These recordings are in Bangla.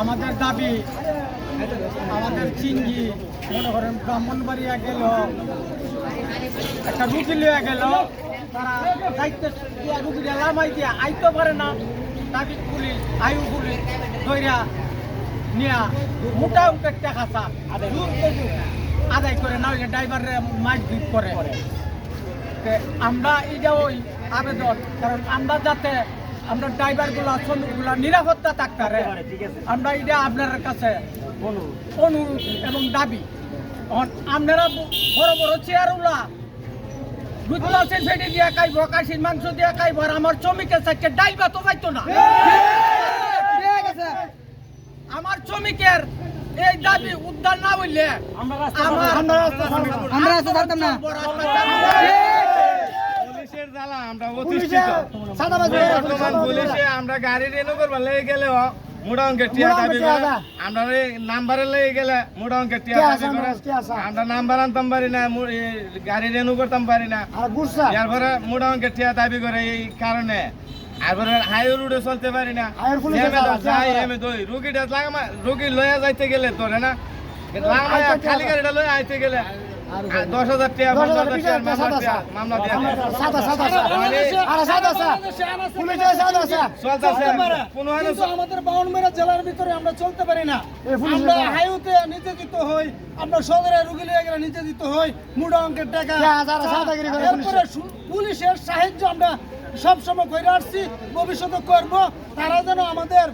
আমাদের দাবি আমাদের চিঙ্গি মনে করেন ব্রাহ্মণবাড়িয়া গেল একটা রুগী লিয়ে গেল তারা দায়িত্ব দিয়া রুগীরা লামাই দিয়ে আইতে পারে না। তাকে পুলিশ আয়ু পুলিশ ধৈরা নিয়া মোটা উঠে টাকা আদায় করে। না হইলে ড্রাইভারে মারপিট করে তে আমরা এটা ওই আবেদন কারণ আমরা যাতে আমরা ড্রাইভারগুলা শ্রমিকগুলা নিরাপত্তা থাকতে পারে আমরা এটা আপনার কাছে অনুরোধ। এবং দাবি। আপনারা বড় বড় চেয়ারগুলা দুধ ফেটে দিয়ে খাইব কাশির মাংস দিয়ে খাইব আর আমার শ্রমিকের ডাইবা তো পাইতো না। আমার শ্রমিকের এই দাবি উদ্ধার না হইলে আমার আমরা রাস্তা না। পুলিশের জ্বালা আমরা অতিষ্ঠিত। বর্তমান পুলিশে আমরা গাড়ি রেনু করবার লেগে গেলে মোটা অঙ্কের টিয়া দাবি করে। আমরা এই নাম্বারে লেগে গেলে মোটা অঙ্কের টিয়া দাবি করে। আমরা নাম্বার আনতাম পারি না গাড়ি রেনু করতাম পারি না। এরপরে মোটা অঙ্কের টিয়া দাবি করে এই কারণে। এরপরে হাইওয়ে চলতে পারি না। যাই হেমে দই। রুগীটা লাগামা রুগী লয়ে যাইতে গেলে তোরে না? খালি গাড়িটা লয়ে আইতে গেলে। দশ হাজার টাকা চলতেছে কিন্তু আমাদের বাউনমেরা জেলার ভিতরে আমরা চলতে পারি না। আমরা হাইওতে নির্যাতিত হই আমরা সদরে রুগী লিয়ে গেলে নির্যাতিত হই মুড়া অঙ্কের টাকা। এরপরে পুলিশের সাহায্য আমরা সব সময় করে আসছি ভবিষ্যতে করব। তারা যেন আমাদের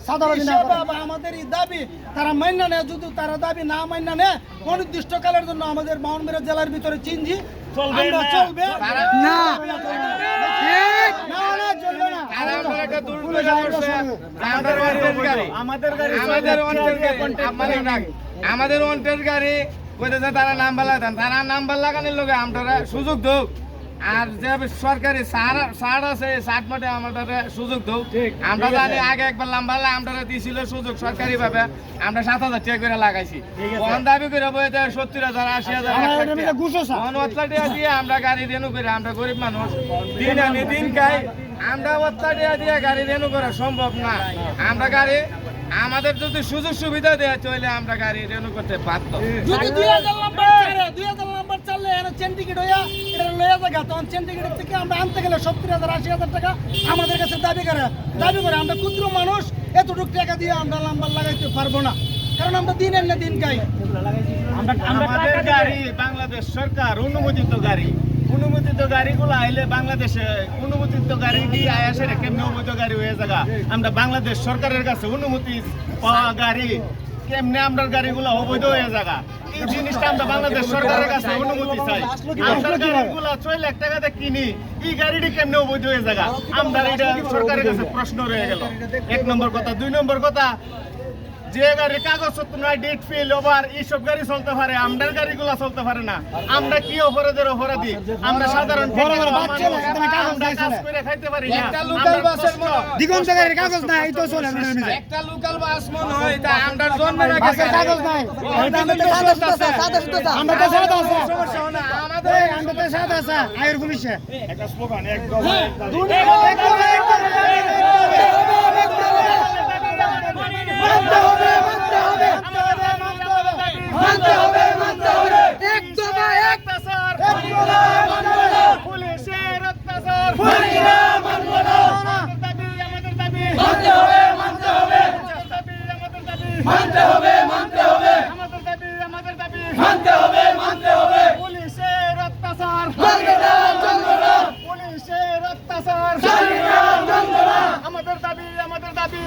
বা আমাদের এই দাবি তারা মান্য নেয় যদি তারা দাবি না মান্য নেয় অনির্দিষ্টকালের জন্য আমাদের বাউনমেরা জেলার ভিতরে চিনজি আমরা চলবে। না। আমাদের ওয়ান্টেড গাড়ি। কইতেছে তারা নাম্বার লাগান। তারা নাম্বার লাগানোর লগে আমরা সুযোগ দেও আর যে সরকারি সার আছে সার মাঠে আমাদের সুযোগ দেও। আমরা জানি আগে একবার নাম্বার আমরা দিছিল সুযোগ সরকারি ভাবে আমরা সাত হাজার টাকা করে লাগাইছি। কোন দাবি করে বইতে সত্তর হাজার আশি হাজার টাকা। দিয়ে আমরা গাড়ি রেনু করে আমরা গরিব মানুষ। দিন আনি দিন খাই। আমরা অতলাটিয়া দিয়ে গাড়ি রেনু করা সম্ভব না। আমরা গাড়ি আমাদের যদি সুযোগ সুবিধা দেওয়া চলে আমরা গাড়ি রেনু করতে পারতাম চেন টিকিট হইয়া এটা লইয়া জায়গা। তখন চেন থেকে আমরা আনতে গেলে সত্তর হাজার আশি হাজার টাকা আমাদের কাছে দাবি করে। দাবি করে আমরা ক্ষুদ্র মানুষ এতটুকু টাকা দিয়ে আমরা নাম্বার লাগাইতে পারব না। কারণ আমরা দিনের না দিন খাই। আমাদের গাড়ি বাংলাদেশ সরকার অনুমোদিত গাড়ি। অনুমোদিত গাড়িগুলো আইলে বাংলাদেশে অনুমোদিত গাড়ি দিয়ে আয়াসে কেমনি অবৈধ গাড়ি হয়ে যাগা আমরা বাংলাদেশ সরকারের কাছে অনুমতি পাওয়া গাড়ি কেমনে আমরা গাড়িগুলো অবৈধ হয়ে যাগা এই জিনিসটা আমরা বাংলাদেশ সরকারের কাছে অনুমতি চাই। আমরা গাড়িগুলো ছয় লাখ টাকাতে কিনি এই গাড়িটি কেমনে অবৈধ হয়ে আমরা এটা সরকারের কাছে প্রশ্ন রয়ে গেল। এক নম্বর কথা। দুই নম্বর কথা যে গাড়ির কাগজপত্র নাই ডেট ফেল ওভার এইসব গাড়ি চলতে পারে। আমরার গাড়িগুলো চলতে পারে না। আমরা কি অপরাধের অপরাধী? আমরা সাধারণ কাজ করে খাইতে পারি না। একটা লোকাল বাসের দিগন্ত গাড়ির কাগজ নাই এই তো চলে। একটা লোকাল বাস মনে হয় তা আমরা জন্মের আগে কাগজ নাই। আমরা আমরা তো আছে হয় আমাদের আমরা তো সাদা আছে আয়ের পুলিশে একটা স্লোগান একদম মানতে হবে মানতে একদম এক অত্যাচার পুলিশের অত্যাচার আমাদের দাবি আমাদের দাবি মানতে হবে মানতে হবে দাবি আমাদের দাবি মানতে হবে মানতে হবে আমাদের দাবি আমাদের দাবি মানতে মানতে হবে। পুলিশের অত্যাচার। মানতে না চলবে না। পুলিশের অত্যাচার। চলবে না আমাদের দাবি আমাদের দাবি।